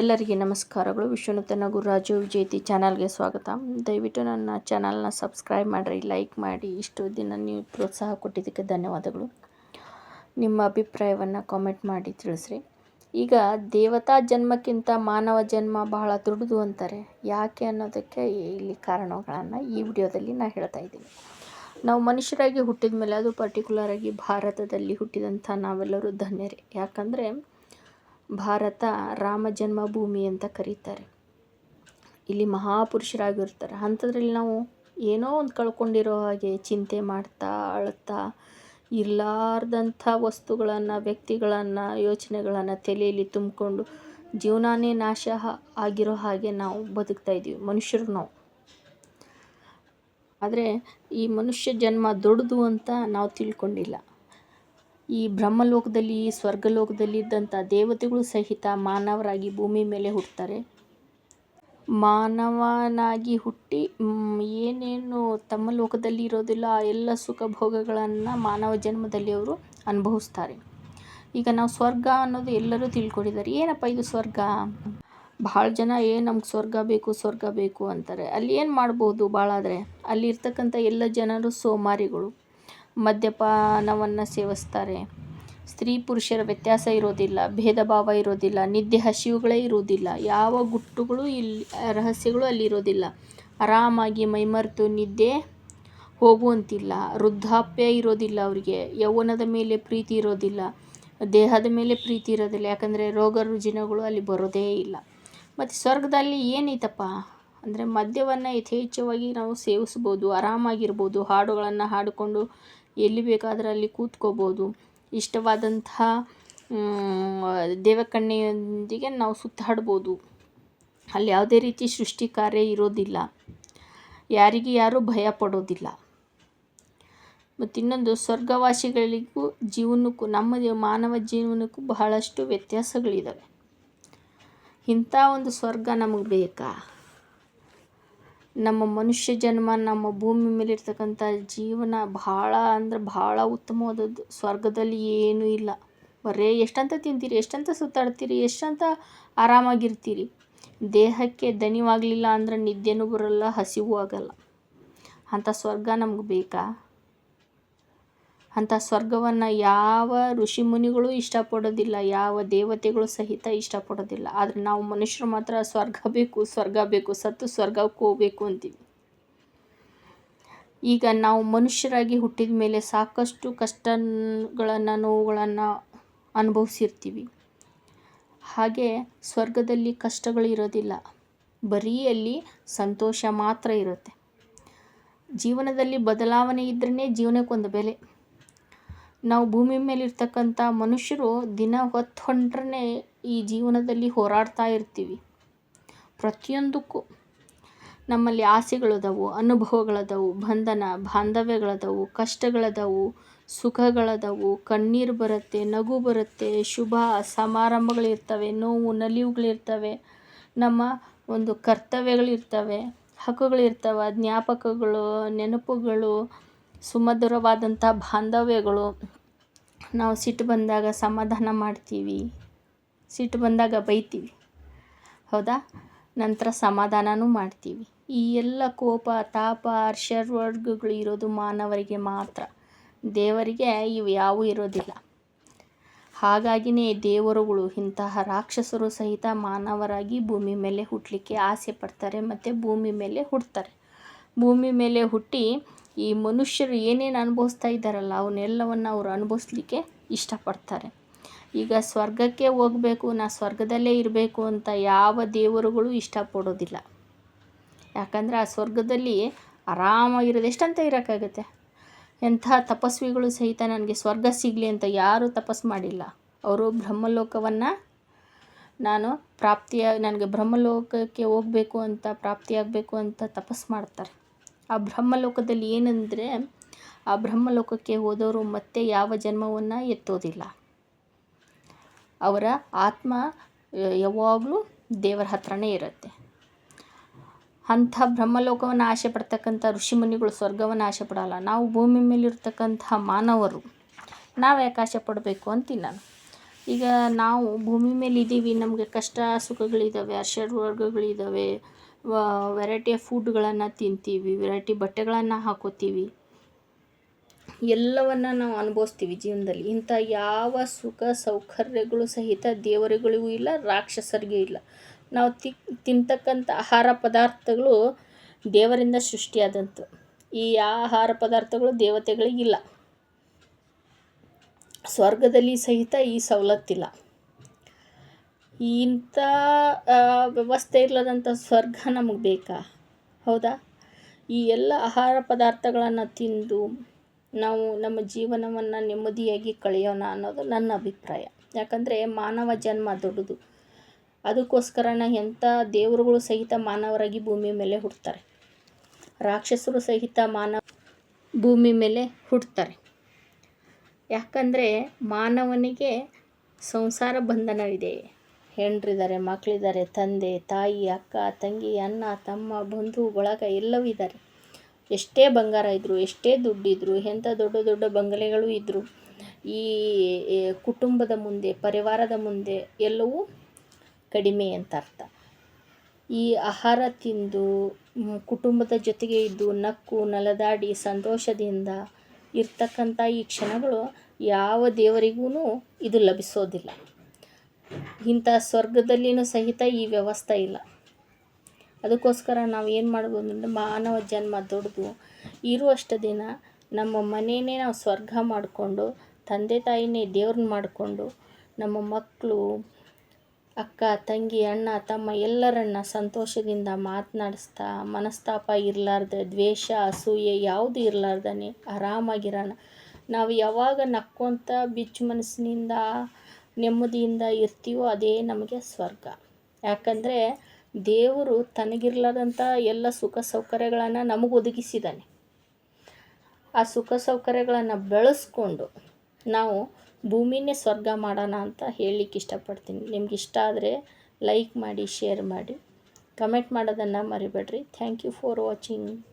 ಎಲ್ಲರಿಗೆ ನಮಸ್ಕಾರಗಳು. ವಿಶ್ವನಾಥನ ಗುರುರಾಜು ವಿಜಯತಿ ಚಾನಲ್ಗೆ ಸ್ವಾಗತ. ದಯವಿಟ್ಟು ನನ್ನ ಚಾನಲ್ನ ಸಬ್ಸ್ಕ್ರೈಬ್ ಮಾಡಿರಿ, ಲೈಕ್ ಮಾಡಿ. ಇಷ್ಟು ದಿನ ನೀವು ಪ್ರೋತ್ಸಾಹ ಕೊಟ್ಟಿದ್ದಕ್ಕೆ ಧನ್ಯವಾದಗಳು. ನಿಮ್ಮ ಅಭಿಪ್ರಾಯವನ್ನು ಕಾಮೆಂಟ್ ಮಾಡಿ ತಿಳಿಸ್ರಿ. ಈಗ ದೇವತಾ ಜನ್ಮಕ್ಕಿಂತ ಮಾನವ ಜನ್ಮ ಬಹಳ ದೊಡ್ಡದು ಅಂತಾರೆ. ಯಾಕೆ ಅನ್ನೋದಕ್ಕೆ ಇಲ್ಲಿ ಕಾರಣಗಳನ್ನು ಈ ವಿಡಿಯೋದಲ್ಲಿ ನಾನು ಹೇಳ್ತಾ ಇದ್ದೀನಿ. ನಾವು ಮನುಷ್ಯರಾಗಿ ಹುಟ್ಟಿದ ಮೇಲೆ ಅದು ಪರ್ಟಿಕ್ಯುಲರಾಗಿ ಭಾರತದಲ್ಲಿ ಹುಟ್ಟಿದಂಥ ನಾವೆಲ್ಲರೂ ಧನ್ಯರೇ. ಯಾಕಂದರೆ ಭಾರತ ರಾಮ ಜನ್ಮಭೂಮಿ ಅಂತ ಕರೀತಾರೆ. ಇಲ್ಲಿ ಮಹಾಪುರುಷರಾಗಿರ್ತಾರೆ. ಅಂಥದ್ರಲ್ಲಿ ನಾವು ಏನೋ ಒಂದು ಕಳ್ಕೊಂಡಿರೋ ಹಾಗೆ ಚಿಂತೆ ಮಾಡ್ತಾ, ಅಳ್ತಾ ಇರಲಾರ್ದಂಥ ವಸ್ತುಗಳನ್ನು, ವ್ಯಕ್ತಿಗಳನ್ನು, ಯೋಚನೆಗಳನ್ನು ತಲೆಯಲ್ಲಿ ತುಂಬಿಕೊಂಡು ಜೀವನಾನೇ ನಾಶ ಆಗಿರೋ ಹಾಗೆ ನಾವು ಬದುಕ್ತಾ ಇದ್ದೀವಿ. ಮನುಷ್ಯರು ನಾವು. ಆದರೆ ಈ ಮನುಷ್ಯ ಜನ್ಮ ದೊಡ್ಡದು ಅಂತ ನಾವು ತಿಳ್ಕೊಂಡಿಲ್ಲ. ಈ ಬ್ರಹ್ಮಲೋಕದಲ್ಲಿ, ಸ್ವರ್ಗಲೋಕದಲ್ಲಿ ಇದ್ದಂಥ ದೇವತೆಗಳು ಸಹಿತ ಮಾನವರಾಗಿ ಭೂಮಿ ಮೇಲೆ ಹುಟ್ಟುತ್ತಾರೆ. ಮಾನವನಾಗಿ ಹುಟ್ಟಿ ಏನೇನು ತಮ್ಮ ಲೋಕದಲ್ಲಿ ಇರೋದಿಲ್ಲ, ಆ ಎಲ್ಲ ಸುಖ ಭೋಗಗಳನ್ನು ಮಾನವ ಜನ್ಮದಲ್ಲಿ ಅವರು ಅನುಭವಿಸ್ತಾರೆ. ಈಗ ನಾವು ಸ್ವರ್ಗ ಅನ್ನೋದು ಎಲ್ಲರೂ ತಿಳ್ಕೊಂಡಿದ್ದಾರೆ. ಏನಪ್ಪ ಇದು ಸ್ವರ್ಗ? ಭಾಳ ಜನ, ಏ, ನಮ್ಗೆ ಸ್ವರ್ಗ ಬೇಕು ಸ್ವರ್ಗ ಬೇಕು ಅಂತಾರೆ. ಅಲ್ಲಿ ಏನು ಮಾಡ್ಬೋದು ಭಾಳ ಆದರೆ ಅಲ್ಲಿ ಇರ್ತಕ್ಕಂಥ ಎಲ್ಲ ಜನರು ಸೋಮಾರಿಗಳು. ಮದ್ಯಪಾನವನ್ನು ಸೇವಿಸ್ತಾರೆ. ಸ್ತ್ರೀ ಪುರುಷರ ವ್ಯತ್ಯಾಸ ಇರೋದಿಲ್ಲ ಭೇದ ಭಾವ ಇರೋದಿಲ್ಲ, ನಿದ್ದೆ ಹಸಿವುಗಳೇ ಇರೋದಿಲ್ಲ, ಯಾವ ಗುಟ್ಟುಗಳು ಇಲ್ಲಿ ರಹಸ್ಯಗಳು ಅಲ್ಲಿರೋದಿಲ್ಲ. ಆರಾಮಾಗಿ ಮೈಮರೆತು ನಿದ್ದೆ ಹೋಗುವಂತಿಲ್ಲ, ವೃದ್ಧಾಪ್ಯ ಇರೋದಿಲ್ಲ ಅವರಿಗೆ, ಯೌವನದ ಮೇಲೆ ಪ್ರೀತಿ ಇರೋದಿಲ್ಲ, ದೇಹದ ಮೇಲೆ ಪ್ರೀತಿ ಇರೋದಿಲ್ಲ, ಯಾಕಂದರೆ ರೋಗ ರುಜಿನಗಳು ಅಲ್ಲಿ ಬರೋದೇ ಇಲ್ಲ. ಮತ್ತು ಸ್ವರ್ಗದಲ್ಲಿ ಏನೈತಪ್ಪ ಅಂದರೆ ಮದ್ಯವನ್ನು ಯಥೇಚ್ಛವಾಗಿ ನಾವು ಸೇವಿಸ್ಬೋದು, ಆರಾಮಾಗಿರ್ಬೋದು, ಹಾಡುಗಳನ್ನು ಹಾಡಿಕೊಂಡು ಎಲ್ಲಿ ಬೇಕಾದರೆ ಅಲ್ಲಿ ಕೂತ್ಕೋಬೋದು. ಇಷ್ಟವಾದಂತಹ ದೇವಕನ್ಯೆಯೊಂದಿಗೆ ನಾವು ಸುತ್ತಾಡ್ಬೋದು. ಅಲ್ಲಿ ಯಾವುದೇ ರೀತಿ ಸೃಷ್ಟಿ ಕಾರ್ಯ ಇರೋದಿಲ್ಲ. ಯಾರಿಗೆ ಯಾರೂ ಭಯ ಪಡೋದಿಲ್ಲ. ಮತ್ತು ಇನ್ನೊಂದು, ಸ್ವರ್ಗವಾಸಿಗಳಿಗೂ ಜೀವನಕ್ಕೂ, ನಮ್ಮ ಮಾನವ ಜೀವನಕ್ಕೂ ಬಹಳಷ್ಟು ವ್ಯತ್ಯಾಸಗಳಿದ್ದಾವೆ ಇಂಥ ಒಂದು ಸ್ವರ್ಗ ನಮಗೆ ಬೇಕಾ? ನಮ್ಮ ಮನುಷ್ಯ ಜನ್ಮ, ನಮ್ಮ ಭೂಮಿ ಮೇಲೆ ಇರ್ತಕ್ಕಂಥ ಜೀವನ ಭಾಳ ಅಂದ್ರೆ ಭಾಳ ಉತ್ತಮವಾದದ್ದು. ಸ್ವರ್ಗದಲ್ಲಿ ಏನೂ ಇಲ್ಲ. ಬರೇ ಎಷ್ಟಂತ ತಿಂತೀರಿ, ಎಷ್ಟಂತ ಸುತ್ತಾಡ್ತೀರಿ, ಎಷ್ಟಂತ ಆರಾಮಾಗಿರ್ತೀರಿ. ದೇಹಕ್ಕೆ ದಣಿವಾಗಲಿಲ್ಲ ಅಂದ್ರೆ ನಿದ್ದೆನೂ ಬರೋಲ್ಲ, ಹಸಿವು ಆಗಲ್ಲ. ಅಂಥ ಸ್ವರ್ಗ ನಮ್ಗೆ ಬೇಕಾ? ಅಂಥ ಸ್ವರ್ಗವನ್ನು ಯಾವ ಋಷಿ ಮುನಿಗಳು ಇಷ್ಟಪಡೋದಿಲ್ಲ, ಯಾವ ದೇವತೆಗಳು ಸಹಿತ ಇಷ್ಟಪಡೋದಿಲ್ಲ. ಆದರೆ ನಾವು ಮನುಷ್ಯರು ಮಾತ್ರ ಸ್ವರ್ಗ ಬೇಕು ಸ್ವರ್ಗ ಬೇಕು, ಸತ್ತು ಸ್ವರ್ಗಕ್ಕೆ ಹೋಗ್ಬೇಕು ಅಂತೀವಿ. ಈಗ ನಾವು ಮನುಷ್ಯರಾಗಿ ಹುಟ್ಟಿದ ಮೇಲೆ ಸಾಕಷ್ಟು ಕಷ್ಟಗಳನ್ನು, ನೋವುಗಳನ್ನು ಅನುಭವಿಸಿರ್ತೀವಿ. ಹಾಗೆ ಸ್ವರ್ಗದಲ್ಲಿ ಕಷ್ಟಗಳು ಇರೋದಿಲ್ಲ. ಬರೀ ಅಲ್ಲಿ ಸಂತೋಷ ಮಾತ್ರ ಇರುತ್ತೆ. ಜೀವನದಲ್ಲಿ ಬದಲಾವಣೆ ಇದ್ರೇ ಜೀವನಕ್ಕೊಂದು ಬೆಲೆ. ನಾವು ಭೂಮಿ ಮೇಲಿರ್ತಕ್ಕಂಥ ಮನುಷ್ಯರು ದಿನ ಹೊತ್ತು ಈ ಜೀವನದಲ್ಲಿ ಹೋರಾಡ್ತಾ ಇರ್ತೀವಿ. ಪ್ರತಿಯೊಂದಕ್ಕೂ ನಮ್ಮಲ್ಲಿ ಆಸೆಗಳದವು, ಅನುಭವಗಳದವು, ಬಂಧನ, ಬಾಂಧವ್ಯಗಳದವು, ಕಷ್ಟಗಳದವು, ಸುಖಗಳದವು, ಕಣ್ಣೀರು ಬರುತ್ತೆ, ನಗು ಬರುತ್ತೆ, ಶುಭ ಸಮಾರಂಭಗಳಿರ್ತವೆ, ನೋವು, ನಲಿವುಗಳಿರ್ತವೆ, ನಮ್ಮ ಒಂದು ಕರ್ತವ್ಯಗಳಿರ್ತವೆ, ಹಕ್ಕುಗಳಿರ್ತವೆ, ಜ್ಞಾಪಕಗಳು, ನೆನಪುಗಳು ಸುಮಧುರವಾದಂಥ ಬಾಂಧವ್ಯಗಳು. ನಾವು ಸಿಟ್ಟು ಬಂದಾಗ ಸಮಾಧಾನ ಮಾಡ್ತೀವಿ. ಸಿಟ್ಟು ಬಂದಾಗ ಬೈತೀವಿ. ಹೌದಾ? ನಂತರ ಸಮಾಧಾನನೂ ಮಾಡ್ತೀವಿ. ಈ ಎಲ್ಲ ಕೋಪ, ತಾಪ ಹರ್ಷವರ್ಗಗಳು ಇರೋದು ಮಾನವರಿಗೆ ಮಾತ್ರ. ದೇವರಿಗೆ ಇವು ಯಾವೂ ಇರೋದಿಲ್ಲ. ಹಾಗಾಗಿನೇ ದೇವರುಗಳು ಇಂತಹ ರಾಕ್ಷಸರು ಸಹಿತ ಮಾನವರಾಗಿ ಭೂಮಿ ಮೇಲೆ ಹುಟ್ಟಲಿಕ್ಕೆ ಆಸೆ ಪಡ್ತಾರೆ ಮತ್ತು ಭೂಮಿ ಮೇಲೆ ಹುಡ್ತಾರೆ ಭೂಮಿ ಮೇಲೆ ಹುಟ್ಟಿ ಈ ಮನುಷ್ಯರು ಏನೇನು ಅನುಭವಿಸ್ತಾ ಇದ್ದಾರಲ್ಲ, ಅವನ್ನೆಲ್ಲವನ್ನು ಅವರು ಅನುಭವಿಸ್ಲಿಕ್ಕೆ ಇಷ್ಟಪಡ್ತಾರೆ. ಈಗ ಸ್ವರ್ಗಕ್ಕೆ ಹೋಗಬೇಕು, ನಾ ಸ್ವರ್ಗದಲ್ಲೇ ಇರಬೇಕು ಅಂತ ಯಾವ ದೇವರುಗಳು ಇಷ್ಟಪಡೋದಿಲ್ಲ. ಯಾಕಂದರೆ ಆ ಸ್ವರ್ಗದಲ್ಲಿ ಆರಾಮಾಗಿರೋದು ಎಷ್ಟಂತ ಇರೋಕ್ಕಾಗುತ್ತೆ? ಎಂಥ ತಪಸ್ವಿಗಳು ಸಹಿತ ನನಗೆ ಸ್ವರ್ಗ ಸಿಗಲಿ ಅಂತ ಯಾರೂ ತಪಸ್ಸು ಮಾಡಿಲ್ಲ. ಅವರು ಬ್ರಹ್ಮಲೋಕವನ್ನು ನಾನು ಪ್ರಾಪ್ತಿಯ, ನನಗೆ ಬ್ರಹ್ಮಲೋಕಕ್ಕೆ ಹೋಗಬೇಕು ಅಂತ, ಪ್ರಾಪ್ತಿಯಾಗಬೇಕು ಅಂತ ತಪಸ್ಸು ಮಾಡ್ತಾರೆ. ಆ ಬ್ರಹ್ಮಲೋಕದಲ್ಲಿ ಏನಂದರೆ, ಆ ಬ್ರಹ್ಮಲೋಕಕ್ಕೆ ಹೋದವರು ಮತ್ತೆ ಯಾವ ಜನ್ಮವನ್ನು ಎತ್ತೋದಿಲ್ಲ. ಅವರ ಆತ್ಮ ಯಾವಾಗಲೂ ದೇವರ ಹತ್ರನೇ ಇರುತ್ತೆ. ಅಂಥ ಬ್ರಹ್ಮಲೋಕವನ್ನು ಆಸೆ ಪಡ್ತಕ್ಕಂಥ ಋಷಿಮುನಿಗಳು ಸ್ವರ್ಗವನ್ನು ಆಸೆ ಪಡೋಲ್ಲ ನಾವು ಭೂಮಿ ಮೇಲಿರ್ತಕ್ಕಂಥ ಮಾನವರು, ನಾವು ಯಾಕೆ ಪಡಬೇಕು ಅಂತೀನಿ ಈಗ ನಾವು ಭೂಮಿ ಮೇಲೆ ಇದ್ದೀವಿ ನಮಗೆ ಕಷ್ಟ ಸುಖಗಳಿದ್ದಾವೆ ಆಶೀರ್ವಾದಗಳಿದ್ದಾವೆ ವೆರೈಟಿ ಆಫ್ ಫುಡ್ಗಳನ್ನು ತಿಂತೀವಿ ವೆರೈಟಿ ಬಟ್ಟೆಗಳನ್ನು ಹಾಕೋತೀವಿ. ಎಲ್ಲವನ್ನು ನಾವು ಅನುಭವಿಸ್ತೀವಿ ಜೀವನದಲ್ಲಿ. ಇಂಥ ಯಾವ ಸುಖ ಸೌಕರ್ಯಗಳು ಸಹಿತ ದೇವರುಗಳಿಗೂ ಇಲ್ಲ, ರಾಕ್ಷಸರಿಗೂ ಇಲ್ಲ. ನಾವು ತಿ, ತಿಂತಕ್ಕಂಥ ಆಹಾರ ಪದಾರ್ಥಗಳು ದೇವರಿಂದ ಸೃಷ್ಟಿಯಾದಂಥ ಈ ಆಹಾರ ಪದಾರ್ಥಗಳು ದೇವತೆಗಳಿಗಿಲ್ಲ ಸ್ವರ್ಗದಲ್ಲಿ ಸಹಿತ ಈ ಸವಲತ್ತಿಲ್ಲ. ಇಂಥ ವ್ಯವಸ್ಥೆ ಇಲ್ಲದಂಥ ಸ್ವರ್ಗ ನಮಗೆ ಬೇಕಾ? ಹೌದಾ? ಈ ಎಲ್ಲ ಆಹಾರ ಪದಾರ್ಥಗಳನ್ನು ತಿಂದು ನಾವು ನಮ್ಮ ಜೀವನವನ್ನು ನೆಮ್ಮದಿಯಾಗಿ ಕಳೆಯೋಣ ಅನ್ನೋದು ನನ್ನ ಅಭಿಪ್ರಾಯ. ಯಾಕಂದರೆ ಮಾನವ ಜನ್ಮ ದೊಡ್ಡದು. ಅದಕ್ಕೋಸ್ಕರನ ಎಂಥ ದೇವರುಗಳು ಸಹಿತ ಮಾನವರಾಗಿ ಭೂಮಿ ಮೇಲೆ ಹುಡ್ತಾರೆ ರಾಕ್ಷಸರು ಸಹಿತ ಮಾನವ ಭೂಮಿ ಮೇಲೆ ಹುಡ್ತಾರೆ ಯಾಕಂದರೆ ಮಾನವನಿಗೆ ಸಂಸಾರ ಬಂಧನವಿದೆ. ಹೆಂಡ್ರಿದ್ದಾರೆ ಮಕ್ಕಳಿದ್ದಾರೆ ತಂದೆ, ತಾಯಿ, ಅಕ್ಕ, ತಂಗಿ, ಅಣ್ಣ, ತಮ್ಮ, ಬಂಧು, ಬಳಗ ಎಲ್ಲವೂ ಇದ್ದಾರೆ. ಎಷ್ಟೇ ಬಂಗಾರ ಇದ್ದರು ಎಷ್ಟೇ ದುಡ್ಡಿದ್ರು ಎಂಥ ದೊಡ್ಡ ದೊಡ್ಡ ಬಂಗಲೆಗಳು ಇದ್ದರು ಈ ಈ ಕುಟುಂಬದ ಮುಂದೆ, ಪರಿವಾರದ ಮುಂದೆ ಎಲ್ಲವೂ ಕಡಿಮೆ ಅಂತ ಅರ್ಥ. ಈ ಆಹಾರ ತಿಂದು ಕುಟುಂಬದ ಜೊತೆಗೆ ಇದ್ದು, ನಕ್ಕು, ನಲದಾಡಿ, ಸಂತೋಷದಿಂದ ಇರ್ತಕ್ಕಂಥ ಈ ಕ್ಷಣಗಳು ಯಾವ ದೇವರಿಗೂ ಇದು ಲಭಿಸೋದಿಲ್ಲ. ಇಂಥ ಸ್ವರ್ಗದಲ್ಲಿನೂ ಸಹಿತ ಈ ವ್ಯವಸ್ಥೆ ಇಲ್ಲ. ಅದಕ್ಕೋಸ್ಕರ ನಾವು ಏನು ಮಾಡ್ಬೋದು ಅಂದರೆ ಮಾನವ ಜನ್ಮ ದೊಡ್ಡದು ಇರುವಷ್ಟು ದಿನ ನಮ್ಮ ಮನೆಯೇ ನಾವು ಸ್ವರ್ಗ ಮಾಡಿಕೊಂಡು, ತಂದೆ ತಾಯಿನೇ ದೇವ್ರನ್ನ ಮಾಡಿಕೊಂಡು, ನಮ್ಮ ಮಕ್ಕಳು ಅಕ್ಕ, ತಂಗಿ, ಅಣ್ಣ, ತಮ್ಮ ಎಲ್ಲರನ್ನ ಸಂತೋಷದಿಂದ ಮಾತನಾಡಿಸ್ತಾ, ಮನಸ್ತಾಪ ಇರಲಾರ್ದೆ, ದ್ವೇಷ, ಅಸೂಯೆ ಯಾವುದು ಇರಲಾರ್ದನೆ, ಆರಾಮಾಗಿರೋಣ. ನಾವು ಯಾವಾಗ ನಕ್ಕೊಂತ ಬಿಚ್ಚು ಮನಸ್ಸಿನಿಂದ ನೆಮ್ಮದಿಯಿಂದ ಇರ್ತೀವೋ ಅದೇ ನಮಗೆ ಸ್ವರ್ಗ. ಯಾಕಂದರೆ ದೇವರು ತನಗಿರ್ಲಾದಂಥ ಎಲ್ಲ ಸುಖ ಸೌಕರ್ಯಗಳನ್ನು ನಮಗೆ ಒದಗಿಸಿದ್ದಾನೆ. ಆ ಸುಖ ಸೌಕರ್ಯಗಳನ್ನು ಬೆಳೆಸ್ಕೊಂಡು ನಾವು ಭೂಮಿನೇ ಸ್ವರ್ಗ ಮಾಡೋಣ ಅಂತ ಹೇಳಲಿಕ್ಕೆ ಇಷ್ಟಪಡ್ತೀನಿ. ನಿಮ್ಗೆ ಇಷ್ಟ ಆದರೆ ಲೈಕ್ ಮಾಡಿ, ಶೇರ್ ಮಾಡಿ, ಕಮೆಂಟ್ ಮಾಡೋದನ್ನು ಮರಿಬೇಡ್ರಿ. Thank you for watching.